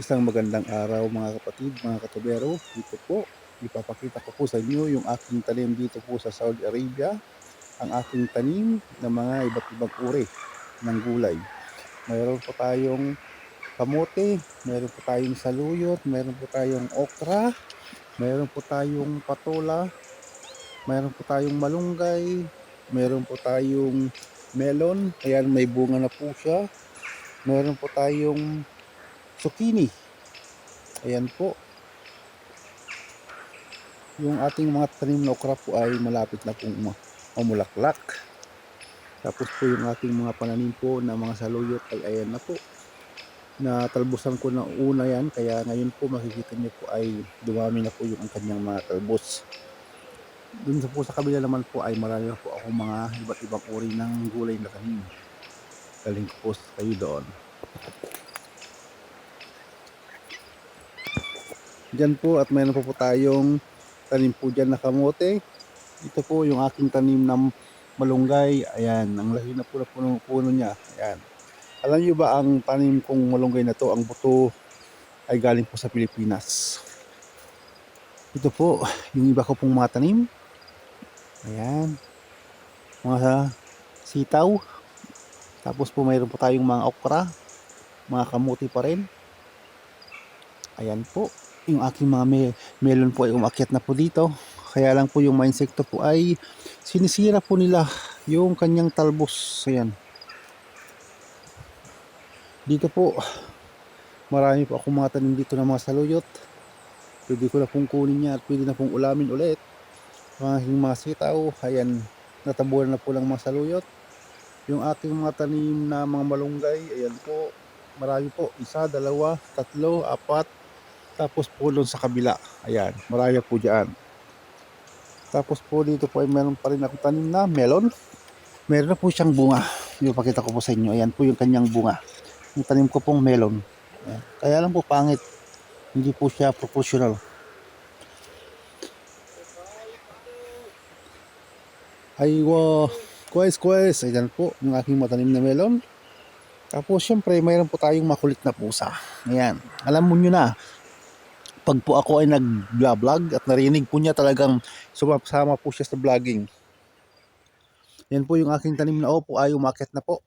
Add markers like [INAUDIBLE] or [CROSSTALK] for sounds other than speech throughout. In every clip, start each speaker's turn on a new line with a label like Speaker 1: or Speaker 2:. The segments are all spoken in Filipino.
Speaker 1: Isang magandang araw mga kapatid, mga katubero. Dito po, ipapakita ko po sa inyo yung aking tanim dito po sa Saudi Arabia. Ang aking tanim ng mga iba't ibang uri ng gulay. Mayroon po tayong kamote, mayroon po tayong saluyot, mayroon po tayong okra, mayroon po tayong patola, mayroon po tayong malunggay, mayroon po tayong melon, ayan may bunga na po siya. Mayroon po tayong zucchini. Ayan po. Yung ating mga tanim na okra po ay malapit na pong mamulaklak. Tapos po yung ating mga pananim po na mga saluyot ay ayan na po. Natalbusan ko na una yan kaya ngayon po makikita niyo po ay dumami na po yung kanyang mga talbos. Sa po sa kabila naman po ay marami na po ako mga iba't ibang uri ng gulay na tanim. Galing ko po kayo doon. Diyan po at mayroon po po tayong tanim po dyan na kamote. Ito po yung aking tanim ng malunggay. Ayan, ang laki na po na puno, puno niya. Ayan. Alam niyo ba ang tanim kong malunggay na to, ang buto ay galing po sa Pilipinas. Ito po, yung iba ko pong mga tanim. Ayan. Mga sitaw. Tapos po mayroon po tayong mga okra. Mga kamuti pa rin. Ayan po yung aking mga me- melon po ay umakyat na po dito. Kaya lang po yung mga insekto po ay sinisira po nila yung kanyang talbos. Ayan. Dito po, marami po akong mga tanim dito ng mga saluyot. Pwede ko na pong kunin niya at pwede na pong ulamin ulit. Mga mga sitaw, ayan, natabunan na po lang mga saluyot. Yung aking mga tanim na mga malunggay, ayan po, marami po. Isa, dalawa, tatlo, apat, tapos po sa kabila. Ayan, marami po dyan. Tapos po dito po ay meron pa rin akong tanim na melon. Meron na po siyang bunga. Yung pakita ko po sa inyo. Ayan po yung kanyang bunga. Yung tanim ko pong melon. Ayan. Kaya lang po pangit. Hindi po siya proportional. Ay, wow. Quest, quest. Ayan po, yung aking matanim na melon. Tapos, syempre, mayroon po tayong makulit na pusa. Ayan. Alam mo nyo na, pag po ako ay nag-vlog at narinig po niya talagang sumama po siya sa vlogging. Yan po yung aking tanim na opo ay umakit na po.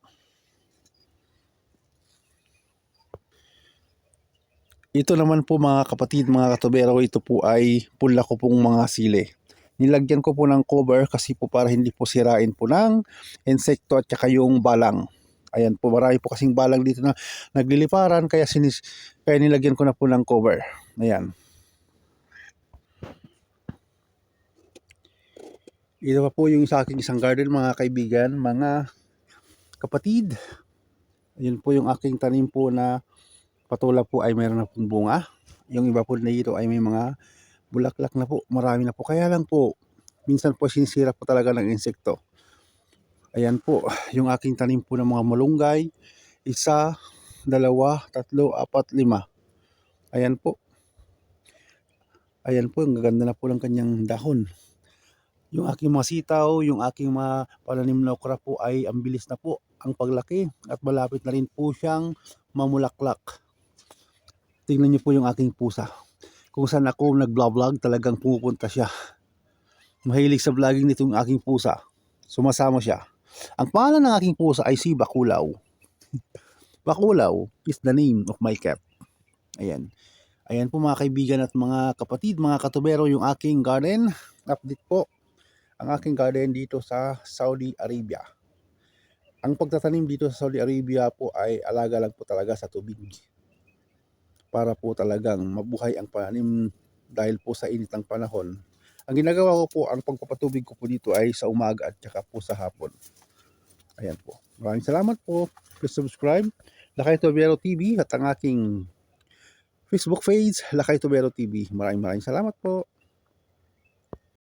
Speaker 1: Ito naman po mga kapatid, mga katubero, ito po ay pula ko pong mga sili. Nilagyan ko po ng cover kasi po para hindi po sirain po ng insekto at saka yung balang. Ayan po, marami po kasing balang dito na nagliliparan kaya, sinis, kaya nilagyan ko na po ng cover. Ayan. Ito pa po yung sa aking isang garden mga kaibigan, mga kapatid. Ayun po yung aking tanim po na patula po ay mayroon na pong bunga. Yung iba po na dito ay may mga bulaklak na po. Marami na po. Kaya lang po, minsan po sinisira po talaga ng insekto. Ayan po, yung aking tanim po ng mga malunggay. Isa, dalawa, tatlo, apat, lima. Ayan po. Ayan po, ang gaganda na po ng kanyang dahon. Yung aking mga sitaw, yung aking mga pananim na okra po ay ang bilis na po ang paglaki at malapit na rin po siyang mamulaklak. Tingnan niyo po yung aking pusa. Kung saan ako nag-vlog talagang pumupunta siya. Mahilig sa vlogging nitong aking pusa. Sumasama siya. Ang pangalan ng aking pusa ay si Bakulaw. [LAUGHS] Bakulaw is the name of my cat. Ayan. Ayan po mga kaibigan at mga kapatid, mga katubero, yung aking garden. Update po ang aking garden dito sa Saudi Arabia. Ang pagtatanim dito sa Saudi Arabia po ay alaga lang po talaga sa tubig. Para po talagang mabuhay ang pananim dahil po sa init ng panahon. Ang ginagawa ko po, ang pagpapatubig ko po dito ay sa umaga at saka po sa hapon. Ayan po. Maraming salamat po. Please subscribe. Lakay Tobero TV at ang aking Facebook page, Lakay Tobero TV. Maraming maraming salamat po.